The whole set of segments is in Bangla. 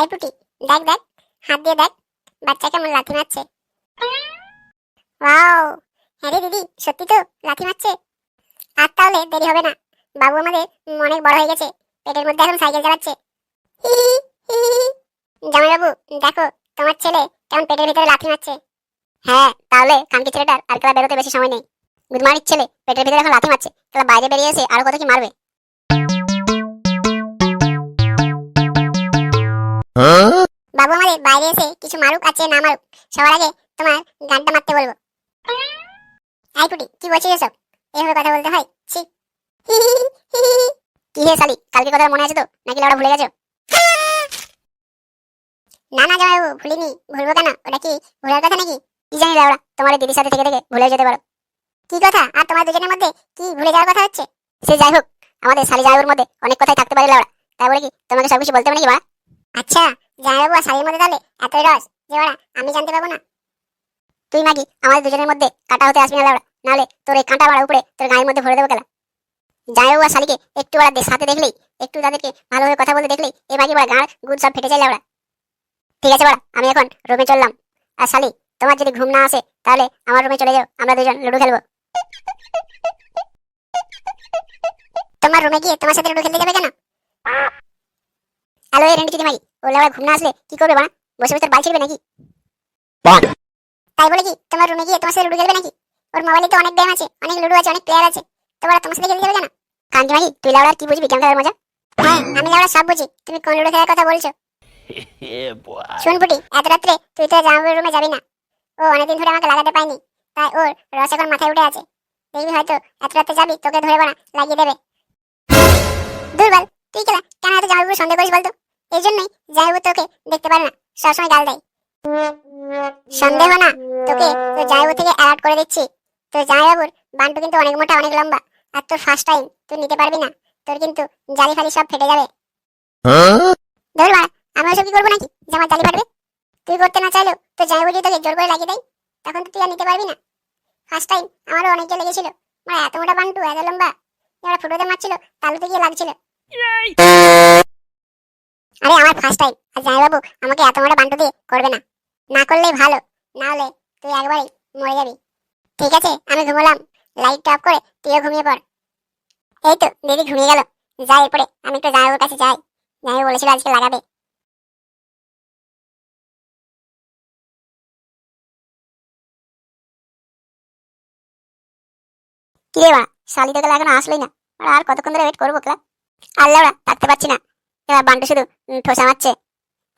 এই পুটি, দেখ দেখ, হাত দিয়ে দেখ, বাচ্চা কেমন লাথি মারছে। ওয়াও হ্যাঁ রে দিদি, সত্যি তো, লাথি মারছে। আর তাহলে দেরি হবে না, বাবু আমাদের অনেক বড় হয়ে গেছে, পেটের মধ্যে এখন সাইকেল চালাচ্ছে। জামাইবাবু, দেখো, তোমার ছেলে কেমন পেটের ভিতরে লাথি মারছে। হ্যাঁ তাহলে কানকি ছেলেটার আর খেলা বেরোতে বেশি সময় নেই। গুদমানির ছেলে, পেটের ভিতরে এখন লাথি মারছে খেলা বাইরে বেরিয়ে এসে আরও কত কি মারবে। বাবু আমাদের বাইরে এসে কিছু মারুক আছে না মারুক, সবার আগে তোমার গানটা মারতে বলব। আই পুটি কি বলছিস এসব? এইভাবে কথা বলতে হয়? ছি। কি হে শালি, কালকে কথা মনে আছে তো? নাকি ওরা ভুলে গেছো? না না জামাইবাবু, ভুলিনি। ভুলবো কেন? ওটা কি ভুলার কথা নাকি? কি জানি লাউড়া তোমার দিদির সাথে থেকে থেকে ভুলে যেতে পারো। কি কথা? আর তোমার দুজনের মধ্যে কি ভুলে যাওয়ার কথা হচ্ছে? সে যাই হোক, আমাদের শালি জামাইবাবুর মধ্যে অনেক কথাই থাকতে পারে লাউড়া তাই বলে কি, তোমাকে সব কিছু বলতে হবে নাকি, মা? আচ্ছা জামাইবাবু আর শালির মধ্যে তাহলে এতই রস যে ওরা আমি জানতে পারব না। তুই নাকি আমাদের দুজনের মধ্যে কাটা হতে আসবি না লাউড়া, নাহলে তোর এই কাঁটা মারা উপরে তোর গায়ের মধ্যে ভরে দেবো খেলা জামাইবাবু আর শালিকে একটু ওরা সাথে দেখলেই, একটু তাদেরকে ভালোভাবে কথা বলতে দেখলেই এই মাগি বড়া গাঁড় গুড় সব ফেটে যায় লাউড়া। ঠিক আছে বড়া, আমি এখন রুমে চললাম। আর শালি, তোমার যদি ঘুম না আসে, তাহলে আমার রুমে চলে যাও, আমরা দুজন লুডো খেলব। তোমার রুমে গিয়ে তোমার সাথে লুডো খেলতে যাবে কেন? হ্যালো এই রেন্টি মাগি ও লাউড়া ঘুম না আসলে কি করবে বানা বসে বসে বাল ছিড়বে নাকি। তাই বলে কি তোমার রুমে গিয়ে তোমার সাথে লুডো খেলবে নাকি ওর মোবাইলে তো অনেক গেম আছে অনেক লুডো আছে অনেক প্লেয়ার আছে তোমার তোমার সাথে খেলতে যাবে কেন কান্তি মাগি তুই লাউড়া কি বুঝবি কেমন মজা হ্যাঁ আমি লাউড়া সব বুঝি তুমি কোন লুডো খেলার কথা বলছো. শুন পুটি এত রাত্রে তুই তো জামাইবাবুর রুমে যাবি না ও অনেকদিন ধরে আমাকে লাগাতে পায়নি তাই ওর রস এখন মাথায় উঠে আছে দেখবি হয়তো এত রাত্রে যাবি তোকে ধরে বানা লাগিয়ে দেবে দুর্বল তুই কেলা কেন এত জামাইবাবু সন্দেহ করিস বলতো? এই জন্যই জামাইবাবু তোকে দেখতে পারে না, সবসময় গাল দেয়। সন্দেহ না, তোকে তোর জামাইবাবু থেকে অ্যালার্ট করে দিচ্ছি। তোর জামাইবাবুর বান্টু কিন্তু অনেক মোটা, অনেক লম্বা, আর তোর ফার্স্ট টাইম তুই নিতে পারবি না, তোর কিন্তু জালি ফালি সব ফেটে যাবে? ধর বাড়া আমি ওসব কি করব নাকি? যে আমার জালি ফাটবে? তুই করতে না চাইলেও তো যাই বুঝি তোকে জোর করে লাগিয়ে দেয়, তখন তো তুই আর নিতে পারবি না। ফার্স্ট টাইম আমারও অনেকটা লেগেছিল। মানে এত মোটা বান্টু, এত লম্বা এবার ফুটোতে মারছিল, তালুতে গিয়ে লাগছিল। আরে আমার ফার্স্ট টাইম আর জামাই বাবু, আমাকে এত মোটা বান্টু দিয়ে করবে না। না করলেই ভালো, না হলে তুই একবারই মরে যাবি। ঠিক আছে, আমি ঘুমোলাম। লাইট অফ করে তুইও ঘুমিয়ে পড়। এই তো, দিদি ঘুমিয়ে গেল। যাই এরপরে, আমি একটু জামাইবাবুর কাছে যাই। জামাই বলেছিল আজকে লাগাবে। কি রে বা শালি এখনও আসলোই না। আর কতক্ষণ ধরে ওয়েট করব ক্লা ওরা থাকতে পারছি না। এবার বান্টু শুধু ঠোসা মারছে।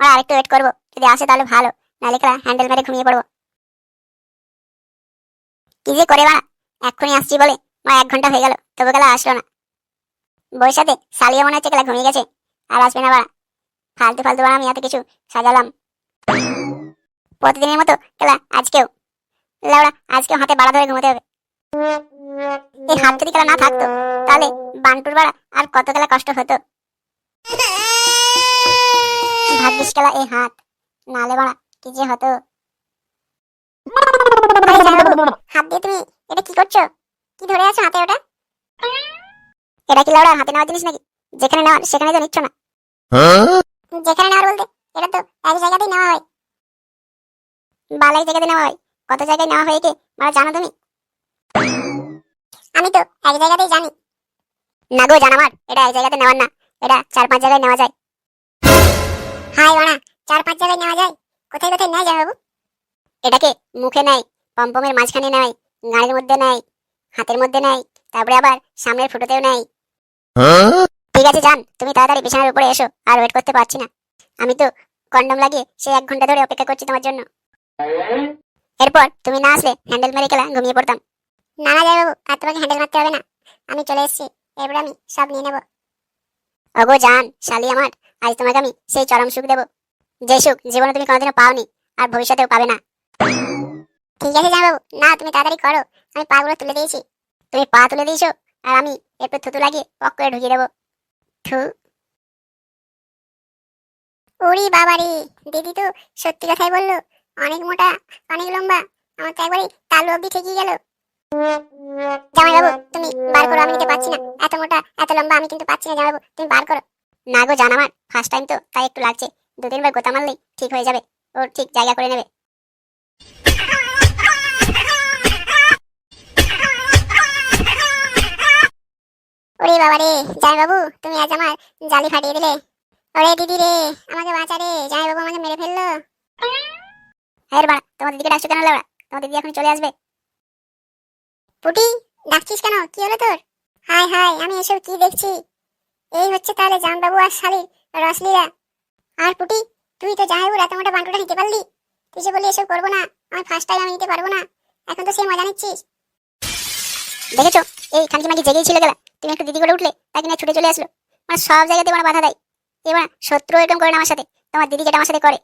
ওরা আরেকটু ওয়েট করব। যদি আসে তাহলে ভালো, নাহলে ক্লা হ্যান্ডেল মেরে ঘুমিয়ে পড়ব? কি যে করে বা এক্ষুনি আসছি বলে মা এক ঘণ্টা হয়ে গেল, তবু গেলা আসলো না। বউয়ের সাথে শালিও মনে হচ্ছে গেলা ঘুমিয়ে গেছে। আর আসবে না বাড়া। ফালতু ফালতু বাড়া আমি এত কিছু সাজালাম। প্রতিদিনের মতো গেলা আজকেও। লাউড়া আজকেও হাতে বাড়া ধরে ঘুমোতে হবে। এই হাত যদি খেলা না থাকতো, তাহলে বান্টুর বেড়া আর কত খেলা কষ্ট হতো? ভাগ্যিস খেলা এই হাত, নালে বাড়া কি যে হতো? হাত দিয়ে তুমি এটা কি করছ? কি ধরে আছো হাতে ওটা? এটা কি লাউড়া, হাতে নেওয়ার জিনিস নাকি? যেখানে নেওয়ার, সেখানে তো নিচ্ছ না। যেখানে নেওয়ার বলতে, এটা তো এক জায়গাতেই নেওয়া হয়। বালাই জায়গাতে নেওয়া হয়। কত জায়গায় নেওয়া হয় একে মানে জানো তুমি? আমি তো এক জায়গাতেই জানি। না গো জানামার, এটা এক জায়গাতে নেওয়ার না, এটা চার পাঁচ জায়গায় নেওয়া যায়। হাই বানা চার পাঁচ জায়গায় নেওয়া যায়? কোথায় কোথায় নেয় যায় বাবু? এটাকে মুখে নেয়, পম্পমের মাঝখানে নেয় গাড়ির মধ্যে নেয়, হাতের মধ্যে নেয়, তারপরে আবার সামনের ফুটোতেও নেয়। ঠিক আছে যান তুমি তাড়াতাড়ি বিছানার উপরে এসো, আর ওয়েট করতে পারছি না। আমি তো কন্ডম লাগিয়ে সে এক ঘণ্টা ধরে অপেক্ষা করছি তোমার জন্য। এরপর তুমি না আসলে হ্যান্ডেল মেরে খেলা ঘুমিয়ে পড়তাম। না না, যাই বাবু, আর তোমাকে হ্যান্ডেল মারতে হবে না। আমি চলে এসেছি। এরপর আমি সব নিয়ে নেব। ওগো জান, শালি আমার, আজ তোমাকে আমি সেই চরম সুখ দেবো। যে সুখ জীবনে তুমি কোনোদিনও পাওনি, আর ভবিষ্যতেও পাবে না। ঠিক আছে বাবু, না, তুমি তাড়াতাড়ি করো। আমি পাগুলো তুলে দিয়েছি। তুমি পা তুলে দিয়েছ, আর আমি এরপর থুতু লাগিয়ে পক করে ঢুকিয়ে দেবো। থু। ওরে বাবারে দিদি তো সত্যি কথাই বলল, অনেক মোটা, অনেক লম্বা, আমার তো একবারে তালু অব্দি ঠেকিয়ে গেল। তুমি বার করো, আমি নিতে পারছি না। এত মোটা, এত লম্বা, আমি কিন্তু পাচ্ছি না তুমি বার করো। না গো ফার্স্ট টাইম তো, তাই একটু লাগছে। দু তিনবার গোতা মারলেই ঠিক হয়ে যাবে, ও ঠিক জায়গা করে নেবে। ওরে বাবা রে, জামাই বাবু, তুমি আজ আমার জালি ফাটিয়ে দিলে। ওরে দিদি রে, আমাকে বাঁচা রে, জামাই বাবু আমাকে মেরে ফেলল। হ্যাঁ বাড়া তোমার দিদিকে ডাকছো কেন লাউড়া তোমার দিদি এখন চলে আসবে। পুটি, ডাকছিস কেন? কি হলো তোর? হাই হাই আমি এসব কি দেখছি? এই হচ্ছে তাহলে জামবাবু আর শালির রসলীলা। আর পুটি, তুই তো জামাইবুর এত মোটা বান্টুটা নিতে পারলি। তুই যে এসব করব না আমি ফার্স্ট টাইম আমি নিতে পারব না। এখন তো সেই মজা নিচ্ছিস। দেখেছ? এই খানকি মাকি জেগেই ছিল গেলা। তুমি একটু দিদি করে উঠলে, তাকে নিয়ে ছুটে চলে আসলো। মানে সব জায়গাতে মানে বাধা দেয়। এবার শত্রু এরকম করে না আমার সাথে। তোমার দিদি যেটা আমার সাথে করে।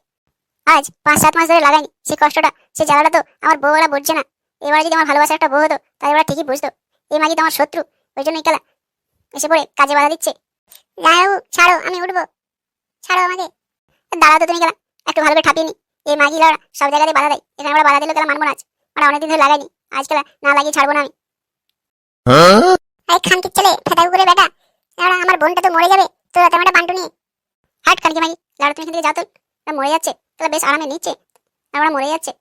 আজ পাঁচ সাত মাস ধরে লাগাইনি সেই কষ্টটা, সেই জ্বালাটা তো আমার বউরা বুঝছে না। এবার যদি আমার ভালোবাসা একটা বউ হতো তাহলে ওরা ঠিকই বুঝতো। এই মাগি তো আমার শত্রু, ওই জন্যই খেলা। এসে পড়ে কাজে বাধা দিচ্ছে। যাও ছাড়ো, আমি উঠবো। ছাড়ো আমাকে। দাঁড়া তো তুমি গেলা একটু ভালো করে ঠাপিয়ে নি। এই মাগি লড়া? সব জায়গাতে বাধা দেয়। এখানে আমরা বাধা দিলে গেলা মানবো না আজ। মানে অনেকদিন ধরে লাগাইনি আজ খেলা না লাগিয়ে ছাড়বো না আমি? এই খানকির ছেলে ফেদা করে বেটা, এবার আমার বোনটা তো মরে যাবে। তো তেমন একটা বান্টু নিয়ে হাট খানকি মাগি। লাড়া, তুমি এখান থেকে যাও তো। মরে যাচ্ছে। তাহলে বেশ আরামে নিচ্ছে। আমরা মরে যাচ্ছে।